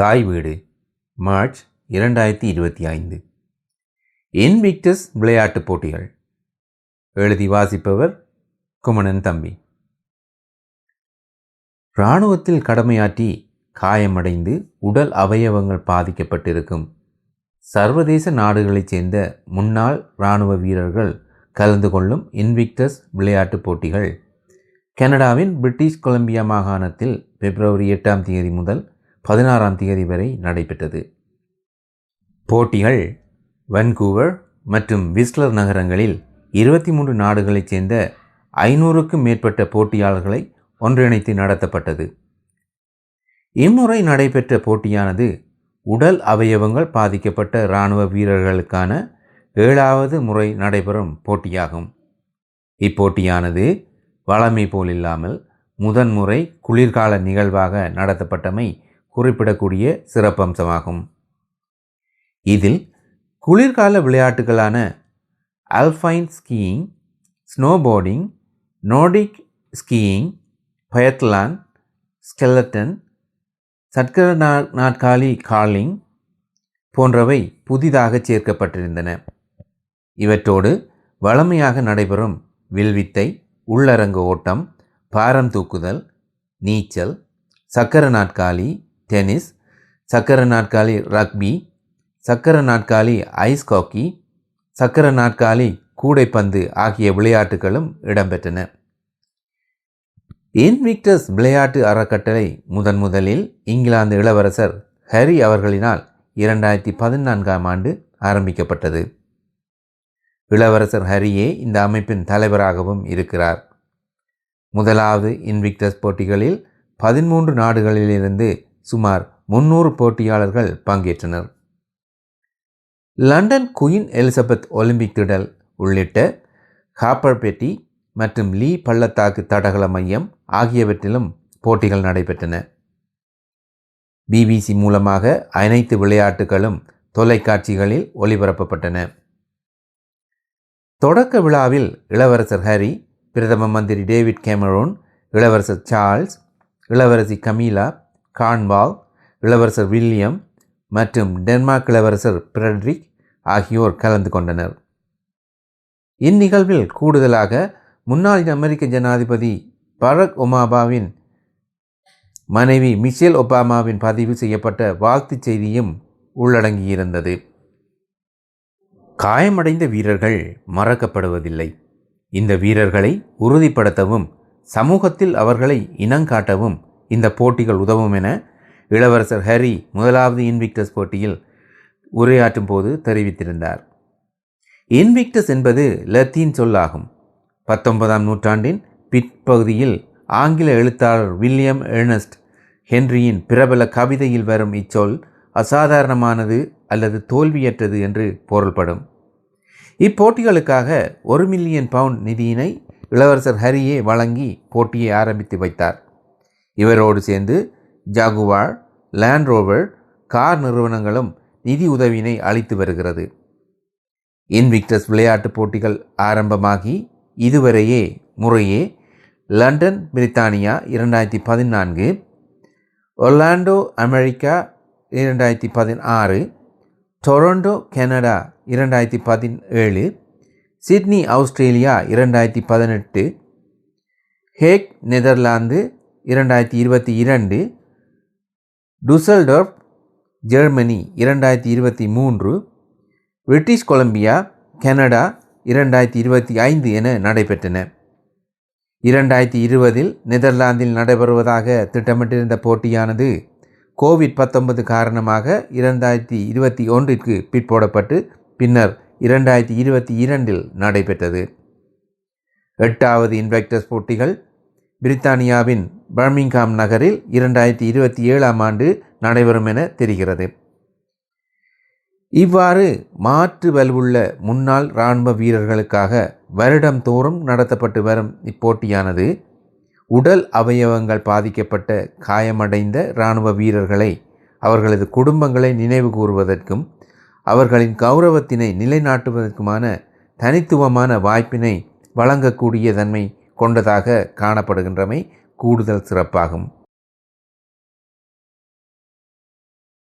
தாய் வீடு மார்ச் இரண்டாயிரத்தி இருபத்தி ஐந்து. இன்விக்டஸ் விளையாட்டுப் போட்டிகள். எழுதி வாசிப்பவர் குமணன் தம்பி. இராணுவத்தில் கடமையாற்றி காயமடைந்து உடல் அவயவங்கள் பாதிக்கப்பட்டிருக்கும் சர்வதேச நாடுகளைச் சேர்ந்த முன்னாள் இராணுவ வீரர்கள் கலந்து கொள்ளும் இன்விக்டஸ் விளையாட்டுப் போட்டிகள். கனடாவின் பிரிட்டிஷ் கொலம்பியா மாகாணத்தில் பிப்ரவரி எட்டாம் தேதி முதல் பதினாறாம் தேதி வரை நடைபெற்றது. போட்டிகள் வன்கூவர் மற்றும் விஸ்லர் நகரங்களில் இருபத்தி மூன்று நாடுகளைச் சேர்ந்த ஐநூறுக்கும் மேற்பட்ட போட்டியாளர்களை ஒன்றிணைத்து நடத்தப்பட்டது. இம்முறை நடைபெற்ற போட்டியானது உடல் அவயவங்கள் பாதிக்கப்பட்ட இராணுவ வீரர்களுக்கான ஏழாவது முறை நடைபெறும் போட்டியாகும். இப்போட்டியானது வளமை போலில்லாமல் முதன்முறை குளிர்கால நிகழ்வாக நடத்தப்பட்டமை குறிப்பிடக்கூடிய சிறப்பம்சமாகும். இதில் குளிர்கால விளையாட்டுகளான alpine skiing snowboarding Nordic skiing பயத்லான் ஸ்கெல்லட்டன் சட்கர நாட்காலி கார்லிங் போன்றவை புதிதாக சேர்க்கப்பட்டிருந்தன. இவற்றோடு வளமையாக நடைபெறும் வில்வித்தை உள்ளரங்கு ஓட்டம் பாரம் தூக்குதல் நீச்சல் சக்கர நாற்காலி டென்னிஸ் சக்கர நாற்காலி ரக்பி சக்கர நாற்காலி ஐஸ் ஹாக்கி சக்கர நாற்காலி கூடைப்பந்து ஆகிய விளையாட்டுகளும் இடம்பெற்றன. இன்விக்டஸ் விளையாட்டு அறக்கட்டளை முதன் முதலில் இங்கிலாந்து இளவரசர் ஹரி அவர்களினால் இரண்டாயிரத்தி பதினான்காம் ஆண்டு ஆரம்பிக்கப்பட்டது. இளவரசர் ஹரியே இந்த அமைப்பின் தலைவராகவும் இருக்கிறார். முதலாவது இன்விக்டஸ் போட்டிகளில் பதிமூன்று நாடுகளிலிருந்து சுமார் முன்னூறு போட்டியாளர்கள் பங்கேற்றனர். லண்டன் குயின் எலிசபெத் ஒலிம்பிக் திடல் உள்ளிட்ட ஹாப்பர்பெட்டி மற்றும் லீ பள்ளத்தாக்கு தடகள மையம் ஆகியவற்றிலும் போட்டிகள் நடைபெற்றன. பிபிசி மூலமாக அனைத்து விளையாட்டுகளும் தொலைக்காட்சிகளில் ஒளிபரப்பப்பட்டன. தொடக்க விழாவில் இளவரசர் ஹரி பிரதம மந்திரி டேவிட் கேமரோன் இளவரசர் சார்ல்ஸ் இளவரசி கமீலா கான்வால் இளவரசர் வில்லியம் மற்றும் டென்மார்க் இளவரசர் பிரெட்ரிக் ஆகியோர் கலந்து கொண்டனர். இந்நிகழ்வில் கூடுதலாக முன்னாள் அமெரிக்க ஜனாதிபதி பரக் ஒமாபாவின் மனைவி மிஷேல் ஒபாமாவின் பதிவு செய்யப்பட்ட வாழ்த்துச் செய்தியும் உள்ளடங்கியிருந்தது. காயமடைந்த வீரர்கள் மறக்கப்படுவதில்லை. இந்த வீரர்களை உறுதிப்படுத்தவும் சமூகத்தில் அவர்களை இனங்காட்டவும் இந்த போட்டிகள் உதவும் என இளவரசர் ஹரி முதலாவது இன்விக்டஸ் போட்டியில் உரையாற்றும் போது தெரிவித்திருந்தார். இன்விக்டஸ் என்பது லத்தீன் சொல்லாகும். பத்தொன்பதாம் நூற்றாண்டின் பிற்பகுதியில் ஆங்கில எழுத்தாளர் வில்லியம் எர்னஸ்ட் ஹென்ரியின் பிரபல கவிதையில் வரும் இச்சொல் அசாதாரணமானது அல்லது தோல்வியற்றது என்று பொருள்படும். இப்போட்டிகளுக்காக ஒரு மில்லியன் பவுண்ட் நிதியினை இளவரசர் ஹரியே வழங்கி போட்டியை ஆரம்பித்து வைத்தார். இவரோடு சேர்ந்து ஜாகுவார் லேண்ட் ரோவர் கார் நிறுவனங்களும் நிதி உதவியினை அளித்து வருகிறது. இன்விக்டஸ் விளையாட்டுப் போட்டிகள் ஆரம்பமாகி இதுவரையே முறையே லண்டன் பிரித்தானியா இரண்டாயிரத்தி பதினான்கு ஒர்லாண்டோ அமெரிக்கா இரண்டாயிரத்தி பதினாறு டொரண்டோ கனடா இரண்டாயிரத்தி பதினேழு சிட்னி ஆஸ்திரேலியா இரண்டாயிரத்தி பதினெட்டு ஹேக் நெதர்லாந்து இரண்டாயிரத்தி இருபத்தி இரண்டு டுசல்டர்ப் ஜெர்மனி இரண்டாயிரத்தி இருபத்தி மூன்று பிரிட்டிஷ் கொலம்பியா கனடா இரண்டாயிரத்தி இருபத்தி ஐந்து என நடைபெற்றன. இரண்டாயிரத்தி இருபதில் நெதர்லாந்தில் நடைபெறுவதாக திட்டமிட்டிருந்த போட்டியானது கோவிட் பத்தொன்பது காரணமாக இரண்டாயிரத்தி இருபத்தி ஒன்றிற்கு பிற்போடப்பட்டு பின்னர் இரண்டாயிரத்தி இருபத்தி இரண்டில் நடைபெற்றது. எட்டாவது இன்வெக்டர்ஸ் போட்டிகள் பிரித்தானியாவின் பர்மிங்காம் நகரில் இரண்டாயிரத்தி இருபத்தி ஏழாம் ஆண்டு நடைபெறும் என தெரிகிறது. இவ்வாறு மாற்று வலுவுள்ள முன்னாள் இராணுவ வீரர்களுக்காக வருடந்தோறும் நடத்தப்பட்டு வரும் இப்போட்டியானது உடல் அவயவங்கள் பாதிக்கப்பட்ட காயமடைந்த இராணுவ வீரர்களை அவர்களது குடும்பங்களை நினைவு கூறுவதற்கும் அவர்களின் கௌரவத்தினை நிலைநாட்டுவதற்குமான தனித்துவமான வாய்ப்பினை வழங்கக்கூடிய தன்மை கொண்டதாக காணப்படுகின்றமை கூடுதல் சிறப்பாகும்.